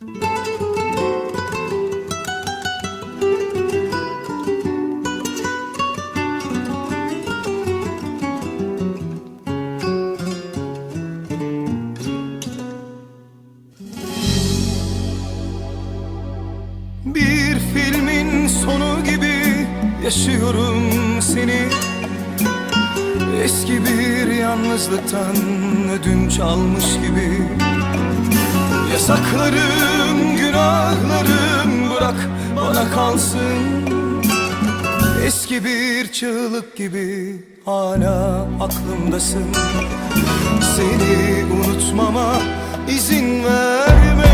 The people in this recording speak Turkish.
Bir filmin sonu gibi yaşıyorum seni. Eski bir yalnızlıktan ödünç almış gibi Yasaklarım, günahlarım bırak bana kalsın. Eski bir çığlık gibi hala aklımdasın. Seni unutmama izin verme